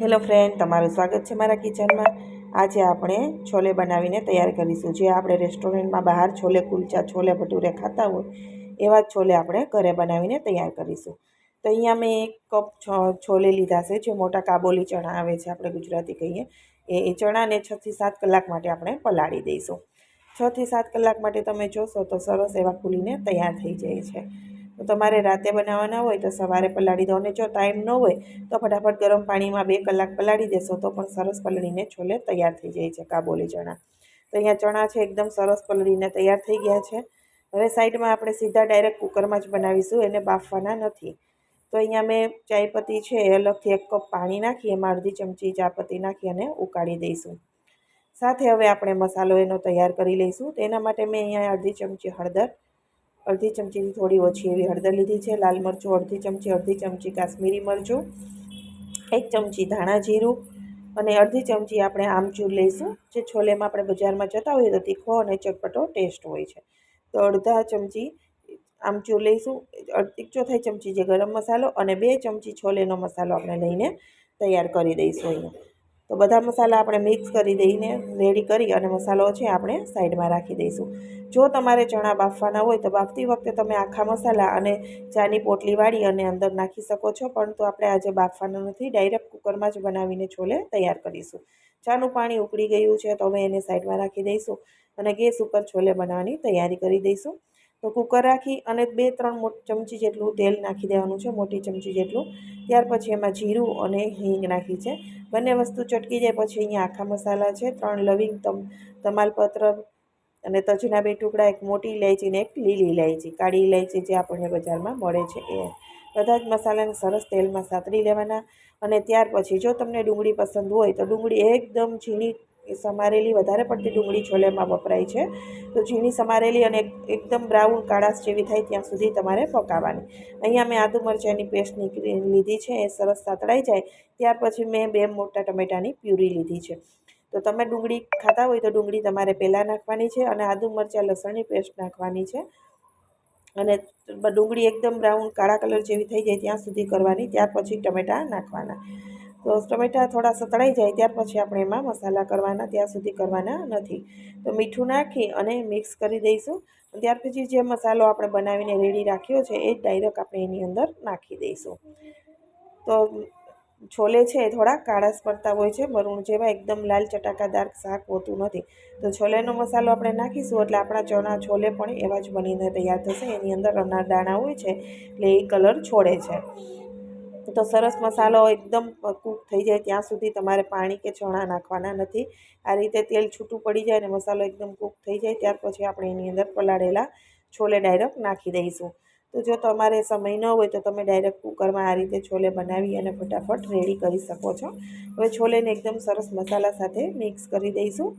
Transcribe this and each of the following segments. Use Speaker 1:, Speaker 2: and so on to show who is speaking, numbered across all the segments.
Speaker 1: Hello friend, તમારું સ્વાગત છે મારા કિચનમાં. આજે આપણે છોલે બનાવીને તૈયાર કરીશું. જે આપણે રેસ્ટોરન્ટમાં બહાર છોલે કુલચા, છોલે ભટુરે ખાતા હોય, એવા જ છોલે આપણે ઘરે બનાવીને તૈયાર કરીશું. તો અહીંયા મેં એક કપ છોલે લીધા છે. જે મોટા કાબોલી ચણા આવે છે, આપણે ગુજરાતી કહીએ. એ એ ચણાને છથી સાત કલાક માટે આપણે પલાળી દઈશું. છથી સાત કલાક માટે તમે જોશો તો સરસ એવા ખુલીને તૈયાર થઈ જાય છે. તો તમારે રાતે બનાવવાના હોય તો સવારે પલાળી દો અને જો ટાઈમ ન હોય તો ફટાફટ ગરમ પાણીમાં બે કલાક પલાળી દેશો તો પણ સરસ પલળીને છોલે તૈયાર થઈ જાય છે કાબોલી ચણા. તો અહીંયા ચણા છે એકદમ સરસ પલળીને તૈયાર થઈ ગયા છે. હવે સાઈડમાં આપણે સીધા ડાયરેક્ટ કુકરમાં જ બનાવીશું, એને બાફવાના નથી. તો અહીંયા મેં ચાયપત્તી છે એ અલગથી એક કપ પાણી નાખી, એમાં અડધી ચમચી ચાપત્તી નાખી અને ઉકાળી દઈશું. સાથે હવે આપણે મસાલો એનો તૈયાર કરી લઈશું. તેના માટે મેં અહીંયા અડધી ચમચી હળદર અડધી ચમચીથી થોડી ઓછી એવી હળદર લીધી છે, લાલ મરચું અડધી ચમચી અડધી ચમચી કાશ્મીરી મરચું, એક ચમચી ધાણા જીરું અને અડધી ચમચી આપણે આમચૂર લઈશું. જે છોલેમાં આપણે બજારમાં જતા હોઈએ તો તીખો અને ચટપટો ટેસ્ટ હોય છે. તો અડધા ચમચી આમચૂર લઈશું. એક ચોથાઈ ચમચી જે ગરમ મસાલો અને બે ચમચી છોલેનો મસાલો આપણે લઈને તૈયાર કરી દઈશું અહીંયા. તો બધા મસાલા આપણે મિક્સ કરી દઈને રેડી કરી અને મસાલો છે આપણે સાઈડમાં રાખી દઈશું. જો તમારે ચણા બાફવાના હોય તો બાફતી વખતે તમે આખા મસાલા અને ચાની પોટલી વાળી અને અંદર નાખી શકો છો પરંતુ આપણે આજે બાફવાના નથી. ડાયરેક્ટ કુકરમાં જ બનાવીને છોલે તૈયાર કરીશું. ચાનું પાણી ઉકળી ગયું છે તો હવે એને સાઈડમાં રાખી દઈશું અને ગેસ ઉપર છોલે બનાવવાની તૈયારી કરી દઈશું. તો કુકર રાખી અને બે, ત્રણ ચમચી જેટલું તેલ નાખી દેવાનું છે, મોટી ચમચી જેટલું. ત્યાર પછી એમાં જીરું અને હિંગ નાખી છે. બંને વસ્તુ ચટકી જાય પછી અહીંયા આખા મસાલા છે. ત્રણ લવિંગ તમ, તમાલપત્ર અને તજના બે ટુકડા, એક મોટી ઇલાયચી ને એક લીલી ઇલાયચી કાળી ઇલાયચી જે આપણને બજારમાં મળે છે એ. બધા જ મસાલાને સરસ તેલમાં સાતરી લેવાના અને ત્યાર પછી જો તમને ડુંગળી પસંદ હોય તો ડુંગળી એકદમ ઝીણી સમારેલી વધારે પડતી ડુંગળી છોલેમાં વપરાય છે. તો ઝીણી સમારેલી અને એકદમ બ્રાઉન કાળાશ જેવી થાય ત્યાં સુધી તમારે પકાવવાની. અહીંયા મેં આદુ મરચાંની પેસ્ટ નીકળી લીધી છે, એ સરસ સાતળાઈ જાય. ત્યાર પછી મેં બે મોટા ટમેટાની પ્યુરી લીધી છે. તો તમે ડુંગળી ખાતા હોય તો ડુંગળી તમારે પહેલાં નાખવાની છે અને આદુ મરચાં લસણની પેસ્ટ નાખવાની છે. અને ડુંગળી એકદમ બ્રાઉન કાળા કલર જેવી થઈ જાય ત્યાં સુધી કરવાની, ત્યાર પછી ટમેટાં નાખવાના. તો ટમેટાં થોડા સતળાઈ જાય ત્યાર પછી આપણે એમાં મસાલા કરવાના, ત્યાં સુધી કરવાના નથી. તો મીઠું નાખી અને મિક્સ કરી દઈશું. ત્યાર પછી જે મસાલો આપણે બનાવીને રેડી રાખ્યો છે, એ ડાયરેક્ટ આપણે એની અંદર નાખી દઈશું. તો છોલે છે એ થોડા કાળાશ પડતા હોય છે મરૂણ જેવા એકદમ લાલ ચટાકાદાર શાક હોતું નથી. તો છોલેનો મસાલો આપણે નાખીશું, એટલે આપણા ચણા છોલે પણ એવા જ બનીને તૈયાર થશે. એની અંદર અનાર દાણા હોય છે, એટલે એ કલર છોડે છે. તો સરસ મસાલો એકદમ કૂક થઈ જાય ત્યાં સુધી તમારે પાણી કે ચણા નાખવાના નથી. આ રીતે તેલ છૂટું પડી જાય અને મસાલો એકદમ કૂક થઈ જાય, ત્યાર પછી આપણે એની અંદર પલાળેલા છોલે ડાયરેક્ટ નાખી દઈશું. તો જો તમારે સમય ન હોય તો તમે ડાયરેક્ટ કુકરમાં આ રીતે છોલે બનાવી અને ફટાફટ રેડી કરી શકો છો. હવે છોલેને એકદમ સરસ મસાલા સાથે મિક્સ કરી દઈશું.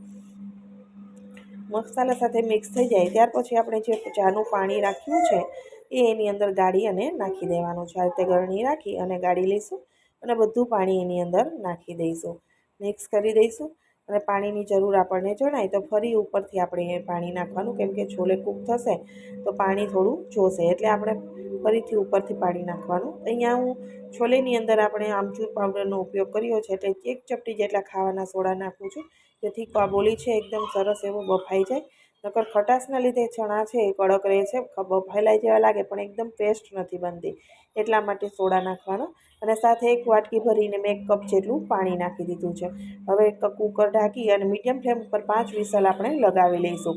Speaker 1: મસાલા સાથે મિક્સ થઈ જાય, ત્યાર પછી આપણે જે ચાનું પાણી રાખ્યું છે એ એની અંદર ગાળી અને નાખી દેવાનું છે. આ રીતે ગળણી રાખી અને ગાળી લઈશું અને બધું પાણી એની અંદર નાખી દઈશું. મિક્સ કરી દઈશું અને પાણીની જરૂર આપણને જણાય તો ફરી ઉપરથી આપણે પાણી નાખવાનું. કેમ કે છોલે કૂક થશે તો પાણી થોડું જોશે. એટલે આપણે ફરીથી ઉપરથી પાણી નાખવાનું. અહીંયા હું છોલેની અંદર આપણે આમચૂર પાવડરનો ઉપયોગ કર્યો છે. એટલે એક ચપટી જેટલા ખાવાના સોડા નાખું છું. જેથી કાબોલી છે, એકદમ સરસ એવો બફાઈ જાય. નકર ખટાશના લીધે ચણા છે એ કડક રહે છે બફાયેલા જેવા લાગે, પણ એકદમ પેસ્ટ નથી બનતી. એટલા માટે સોડા નાખવાનો અને સાથે એક વાટકી ભરીને મેં એક કપ જેટલું પાણી નાખી દીધું છે. હવે કુકર ઢાંકી અને મીડિયમ ફ્લેમ ઉપર પાંચ વિસલ આપણે લગાવી લઈશું.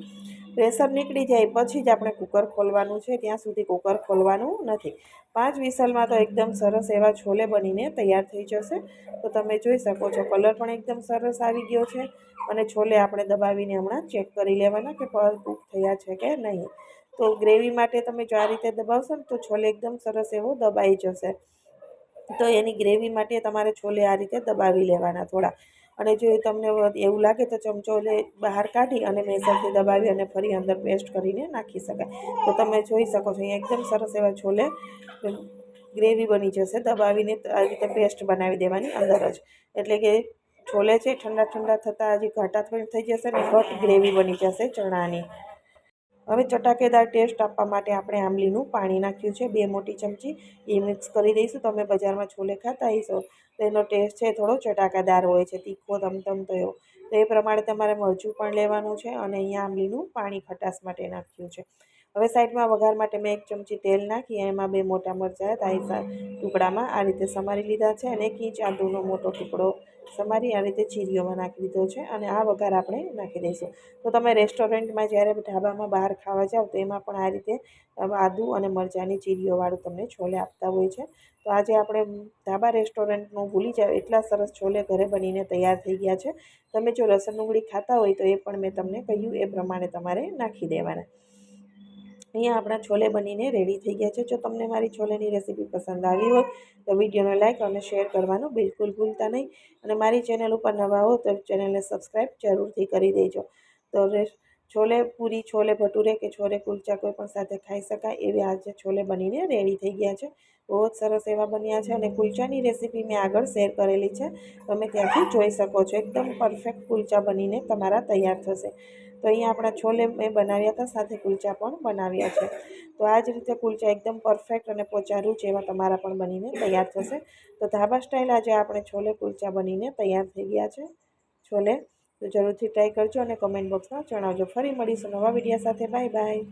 Speaker 1: પ્રેશર નીકળી જાય પછી જ આપણે કુકર ખોલવાનું છે. ત્યાં સુધી કુકર ખોલવાનું નથી. પાંચ વિસલમાં તો એકદમ સરસ એવા છોલે બનીને તૈયાર થઈ જશે. તો તમે જોઈ શકો છો કલર પણ એકદમ સરસ આવી ગયો છે. અને છોલે આપણે દબાવીને હમણાં ચેક કરી લેવાના કે કૂક થયા છે કે નહીં. તો ગ્રેવી માટે તમે જો આ રીતે દબાવશો ને તો છોલે એકદમ સરસ એવો દબાઈ જશે. તો એની ગ્રેવી માટે તમારે છોલે આ રીતે દબાવી લેવાના થોડા. અને જો તમને એવું લાગે તો ચમચો એટલે બહાર કાઢી અને મેસરથી દબાવી અને ફરી અંદર પેસ્ટ કરીને નાખી શકાય. તો તમે જોઈ શકો છો, અહીંયા એકદમ સરસ એવા છોલે ગ્રેવી બની જશે. દબાવીને આ રીતે પેસ્ટ બનાવી દેવાની અંદર જ. એટલે કે છોલે છે ઠંડા ઠંડા થતાં હજી ઘાટા થઈ જશે ને ઘટ ગ્રેવી બની જશે ચણાની. હવે ચટાકેદાર ટેસ્ટ આપવા માટે આપણે આંબલીનું પાણી નાખ્યું છે, બે મોટી ચમચી. એ મિક્સ કરી દઈશું, તમે બજારમાં છોલે ખાતા હશો તેનો ટેસ્ટ છે થોડો ચટાકાદાર હોય છે, તીખો તમતમતો એવો. તો એ પ્રમાણે તમારે મરચું પણ લેવાનું છે અને અહીંયા આંબલીનું પાણી ખટાશ માટે નાખ્યું છે. હવે સાઈડમાં વઘાર માટે મેં એક ચમચી તેલ નાખી, એમાં બે મોટા મરચાં તાઈસા ટુકડામાં આ રીતે સમારી લીધા છે અને એક ઇંચ આદુનો મોટો ટુકડો સમારી આ રીતે ચીરીઓમાં નાખી દીધો છે અને આ વઘાર આપણે નાખી દઈશું. તો તમે રેસ્ટોરન્ટમાં જ્યારે ઢાબામાં બહાર ખાવા જાઓ, તો એમાં પણ આ રીતે આદુ અને મરચાંની ચીરીઓવાળું તમને છોલે આપતા હોય છે. તો આજે આપણે ઢાબા રેસ્ટોરન્ટનું ભૂલી જાઓ, એટલા સરસ છોલે ઘરે બનીને તૈયાર થઈ ગયા છે. તમે જો લસણ ડુંગળી ખાતા હોય, તો એ પણ મેં તમને કહ્યું, એ પ્રમાણે તમારે નાખી દેવાના. અહીંયા આપણા છોલે બનીને રેડી થઈ ગયા છે. જો તમને મારી છોલેની રેસીપી પસંદ આવી હોય, તો વિડીયોને લાઇક અને શેર કરવાનું બિલકુલ ભૂલતા નહીં. અને મારી ચેનલ ઉપર નવા હો, તો ચેનલને સબસ્ક્રાઈબ જરૂરથી કરી દેજો. તો છોલે પૂરી, છોલે ભટુરે કે છોલે કુલચા કોઈ પણ સાથે ખાઈ શકાય એવી આજે છોલે બનીને રેડી થઈ ગયા છે. બહુ જ સરસ એવા બન્યા છે અને કુલચાની રેસીપી મેં આગળ શેર કરેલી છે. તમે ત્યાંથી જોઈ શકો છો. એકદમ પરફેક્ટ કુલચા બનીને તમારા તૈયાર થશે. તો અહીંયા આપણા છોલે મેં બનાવ્યા હતા, સાથે કુલચા પણ બનાવ્યા છે. તો આ જ રીતે કુલચા એકદમ પરફેક્ટ અને પોચારું જેવા તમારા પણ બનીને તૈયાર થશે. તો ધાબા સ્ટાઇલ આજે આપણે છોલે કુલચા બનીને તૈયાર થઈ ગયા છે. છોલે તો જરૂરથી ટ્રાય કરજો અને કમેન્ટ બોક્સમાં જણાવજો. ફરી મળીશું નવા વિડીયા સાથે. Bye bye